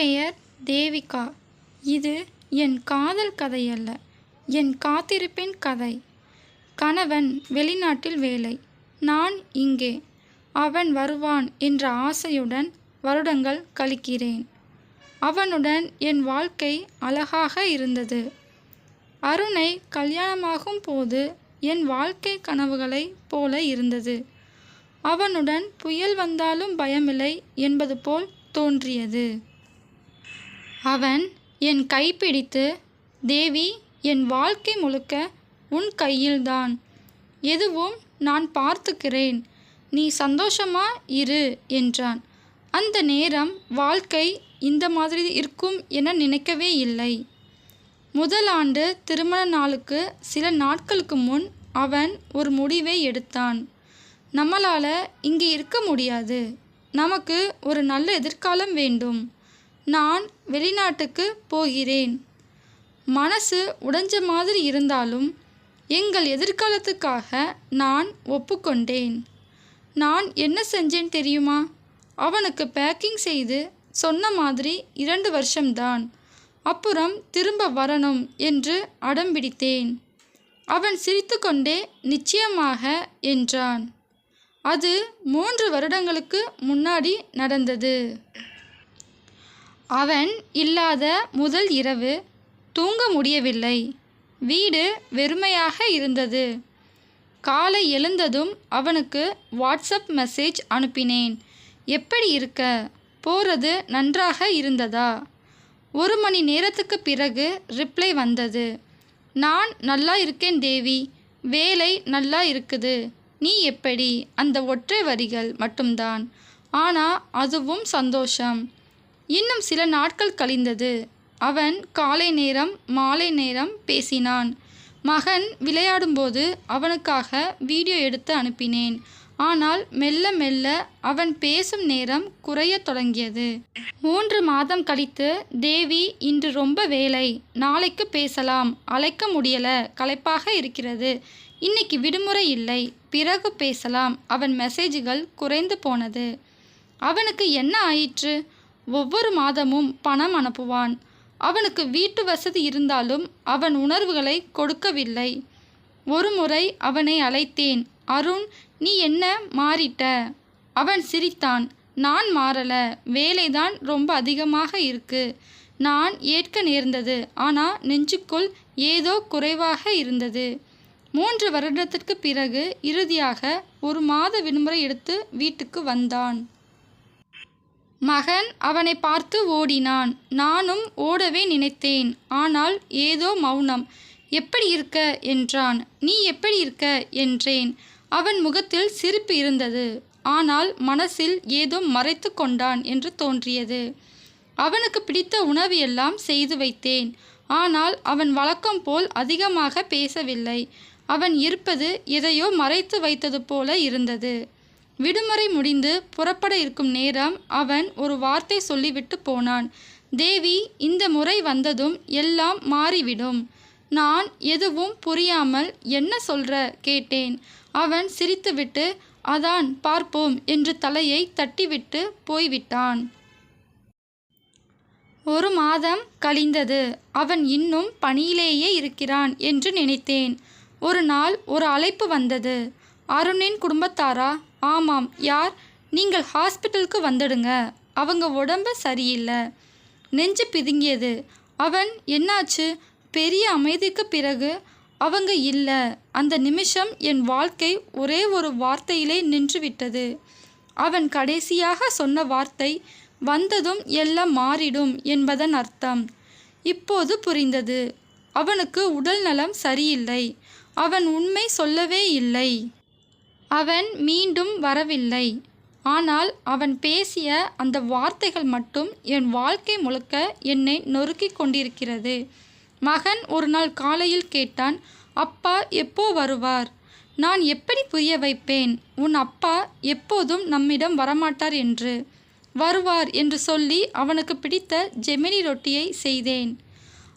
பெயர் தேவிகா. இது என் காதல் கதையல்ல என் காத்திருப்பின் கதை. கணவன் வெளிநாட்டில் வேலை நான் இங்கே. அவன் வருவான் என்ற ஆசையுடன் வருடங்கள் கழிக்கிறேன். அவனுடன் என் வாழ்க்கை அழகாக இருந்தது. அருணை கல்யாணமாகும் போது என் வாழ்க்கை கனவுகளைப் போல இருந்தது. அவனுடன் புயல் வந்தாலும் பயமில்லை என்பது போல் தோன்றியது. அவன் என் கைப்பிடித்து தேவி என் வாழ்க்கை முழுக்க உன் கையில்தான். எதுவும் நான் பார்த்துக்கிறேன். நீ சந்தோஷமா இரு என்றான். அந்த நேரம் வாழ்க்கை இந்த மாதிரி இருக்கும் என நினைக்கவே இல்லை. முதல் ஆண்டு திருமண நாளுக்கு சில நாட்களுக்கு முன் அவன் ஒரு முடிவை எடுத்தான். நம்மளால் இங்கே இருக்க முடியாது. நமக்கு ஒரு நல்ல எதிர்காலம் வேண்டும். நான் வெளிநாட்டுக்கு போகிறேன். மனசு உடைஞ்ச மாதிரி இருந்தாலும் எங்கள் எதிர்காலத்துக்காக நான் ஒப்புக்கொண்டேன். நான் என்ன செஞ்சேன் தெரியுமா? அவனுக்கு பேக்கிங் செய்து சொன்ன மாதிரி இரண்டு வருஷம்தான். அப்புறம் திரும்ப வரணும் என்று அடம்பிடித்தேன் அவன் சிரித்துக்கொண்டே நிச்சயமாக என்றான். அது மூன்று வருடங்களுக்கு முன்னாடி நடந்தது. அவன் இல்லாத முதல் இரவு தூங்க முடியவில்லை. வீடு வெறுமையாக இருந்தது. காலை எழுந்ததும் அவனுக்கு வாட்ஸ்அப் மெசேஜ் அனுப்பினேன். எப்படி இருக்க? போகிறது நன்றாக இருந்ததா? ஒரு மணி நேரத்துக்கு பிறகு ரிப்ளை வந்தது. நான் நல்லா இருக்கேன் தேவி. வேலை நல்லா இருக்குது. நீ எப்படி? அந்த ஒற்றை வரிகள் மட்டும்தான். ஆனால் அதுவும் சந்தோஷம். இன்னும் சில நாட்கள் கழிந்தது. அவன் காலை நேரம் மாலை நேரம் பேசினான். மகன் விளையாடும்போது அவனுக்காக வீடியோ எடுத்து அனுப்பினேன். ஆனால் மெல்ல மெல்ல அவன் பேசும் நேரம் குறையத் தொடங்கியது. மூன்று மாதம் கழித்து தேவி இன்று ரொம்ப வேலை. நாளைக்கு பேசலாம். அழைக்க முடியல. களைப்பாக இருக்கிறது. இன்னைக்கு விடுமுறை இல்லை. பிறகு பேசலாம். அவன் மெசேஜ்கள் குறைந்து போனது. அவனுக்கு என்ன ஆயிற்று? ஒவ்வொரு மாதமும் பணம் அனுப்புவான். அவனுக்கு வீட்டு வசதி இருந்தாலும் அவன் உணர்வுகளை கொடுக்கவில்லை. ஒரு முறை அவனை அழைத்தேன். அருண் நீ என்ன மாறிட்ட? அவன் சிரித்தான். நான் மாறல. வேலைதான் ரொம்ப அதிகமாக இருக்கு. நான் ஏற்க நேர்ந்தது. ஆனால் நெஞ்சுக்குள் ஏதோ குறைவாக இருந்தது. மூன்று வருடத்திற்கு பிறகு இறுதியாக ஒரு மாத விடுமுறை எடுத்து வீட்டுக்கு வந்தான். மகன் அவனை பார்த்து ஓடினான். நானும் ஓடவே நினைத்தேன். ஆனால் ஏதோ மௌனம். எப்படி இருக்க? என்றான். நீ எப்படி இருக்க? என்றேன். அவன் முகத்தில் சிரிப்பு இருந்தது. ஆனால் மனசில் ஏதோ மறைத்து கொண்டான் என்று தோன்றியது. அவனுக்கு பிடித்த உணவு எல்லாம் செய்து வைத்தேன். ஆனால் அவன் வழக்கம் போல் அதிகமாக பேசவில்லை. அவன் இருப்பது எதையோ மறைத்து வைத்தது போல இருந்தது. விடுமுறை முடிந்து புறப்பட இருக்கும் நேரம் அவன் ஒரு வார்த்தை சொல்லிவிட்டு போனான். தேவி இந்த முறை வந்ததும் எல்லாம் மாறிவிடும். நான் எதுவும் புரியாமல் என்ன சொல்ற? கேட்டேன். அவன் சிரித்துவிட்டு அதான் பார்ப்போம் என்று தலையை தட்டிவிட்டு போய்விட்டான். ஒரு மாதம் கழிந்தது. அவன் இன்னும் பணியிலேயே இருக்கிறான் என்று நினைத்தேன். ஒரு நாள் ஒரு அழைப்பு வந்தது. அருணின் குடும்பத்தாரா? ஆமாம். யார்? நீங்கள் ஹாஸ்பிட்டலுக்கு வந்துடுங்க. அவங்க உடம்பு சரியில்லை. நெஞ்சு பிதுங்கியது. அவன் என்னாச்சு? பெரிய அமைதிக்கு பிறகு அவங்க இல்லை. அந்த நிமிஷம் என் வாழ்க்கை ஒரே ஒரு வார்த்தையிலே நின்றுவிட்டது. அவன் கடைசியாக சொன்ன வார்த்தை வந்ததும் எல்லாம் மாறிடும் என்பதன் அர்த்தம். இப்போது புரிந்தது. அவனுக்கு உடல் நலம் சரியில்லை. அவன் உண்மை சொல்லவே இல்லை. அவன் மீண்டும் வரவில்லை. ஆனால் அவன் பேசிய அந்த வார்த்தைகள் மட்டும் என் வாழ்க்கை முழுக்க என்னை நொறுக்கிக் கொண்டிருக்கிறது. மகன் ஒரு நாள் காலையில் கேட்டான் அப்பா எப்போ வருவார்? நான் எப்படி புரிய வைப்பேன்? உன் அப்பா எப்போதும் நம்மிடம் வரமாட்டார் என்று. வருவார் என்று சொல்லி அவனுக்கு பிடித்த ஜெமினி ரொட்டியை செய்தேன்.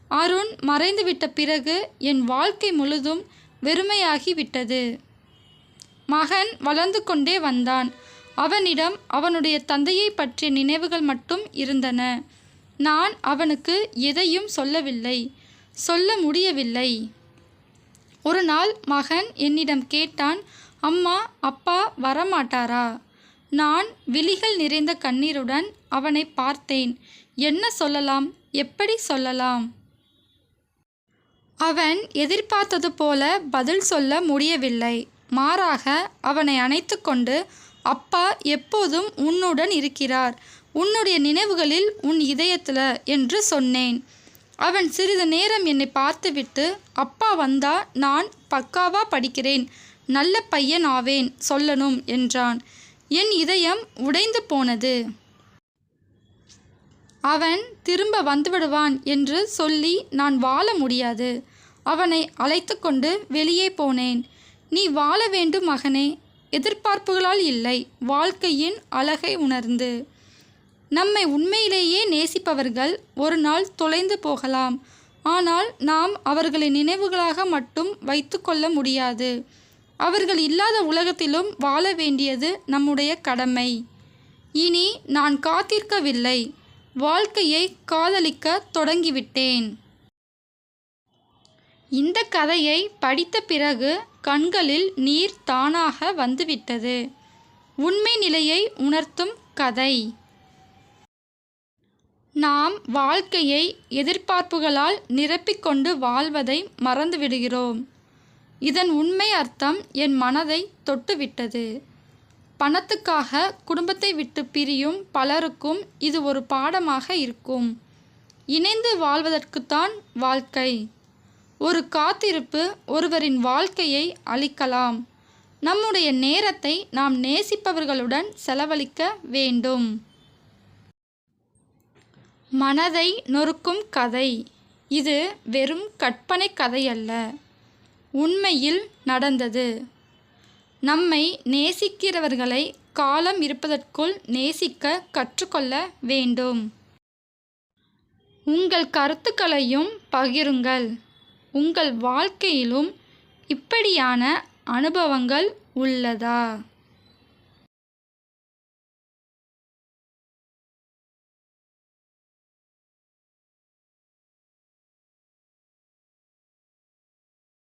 அருண் மறைந்துவிட்ட பிறகு என் வாழ்க்கை முழுதும் வெறுமையாகிவிட்டது மகன் வளர்ந்து கொண்டே வந்தான். அவனிடம் அவனுடைய தந்தையை பற்றிய நினைவுகள் மட்டும் இருந்தன. நான் அவனுக்கு எதையும் சொல்லவில்லை. சொல்ல முடியவில்லை. ஒரு நாள் மகன் என்னிடம் கேட்டான் அம்மா அப்பா வரமாட்டாரா? நான் விழிகள் நிறைந்த கண்ணீருடன் அவனை பார்த்தேன். என்ன சொல்லலாம்? எப்படி சொல்லலாம்? அவன் எதிர்பார்த்தது போல பதில் சொல்ல முடியவில்லை. மாறாக அவனை அணைத்து கொண்டு அப்பா எப்போதும் உன்னுடன் இருக்கிறார். உன்னுடைய நினைவுகளில் உன் இதயத்தில் என்று சொன்னேன். அவன் சிறிது நேரம் என்னை பார்த்துவிட்டு அப்பா வந்தா நான் பக்காவா படிக்கிறேன். நல்ல பையன் ஆவேன் சொல்லணும் என்றான். என் இதயம் உடைந்து போனது. அவன் திரும்ப வந்துவிடுவான் என்று சொல்லி நான் வாழ முடியாது. அவனை அழைத்து கொண்டு வெளியே போனேன். நீ வாழ வேண்டும் மகனே. எதிர்பார்ப்புகளால் இல்லை. வாழ்க்கையின் அழகை உணர்ந்து. நம்மை உண்மையிலேயே நேசிப்பவர்கள் ஒரு நாள் தொலைந்து போகலாம். ஆனால் நாம் அவர்களை நினைவுகளாக மட்டும் வைத்துக்கொள்ள முடியாது. அவர்கள் இல்லாத உலகத்திலும் வாழ வேண்டியது நம்முடைய கடமை. இனி நான் காத்திருக்கவில்லை. வாழ்க்கையை காதலிக்க தொடங்கிவிட்டேன். இந்த கதையை படித்த பிறகு கண்களில் நீர் தானாக வந்துவிட்டது. உண்மை நிலையை உணர்த்தும் கதை. நாம் வாழ்க்கையை எதிர்பார்ப்புகளால் நிரப்பிக்கொண்டு வாழ்வதை மறந்துவிடுகிறோம். இதன் உண்மை அர்த்தம் என் மனதை தொட்டுவிட்டது. பணத்துக்காக குடும்பத்தை விட்டு பிரியும் பலருக்கும் இது ஒரு பாடமாக இருக்கும். இணைந்து வாழ்வதற்குத்தான் வாழ்க்கை. ஒரு காத்திருப்பு ஒருவரின் வாழ்க்கையை அளிக்கலாம் நம்முடைய நேரத்தை நாம் நேசிப்பவர்களுடன் செலவழிக்க வேண்டும். மனதை நொறுக்கும் கதை. இது வெறும் கற்பனை கதையல்ல. உண்மையில் நடந்தது. நம்மை நேசிக்கிறவர்களை காலம் இருப்பதற்குள் நேசிக்க கற்றுக்கொள்ள வேண்டும். உங்கள் கருத்துக்களையும் பகிருங்கள். உங்கள் வாழ்க்கையிலும் இப்படியான அனுபவங்கள் உள்ளதா?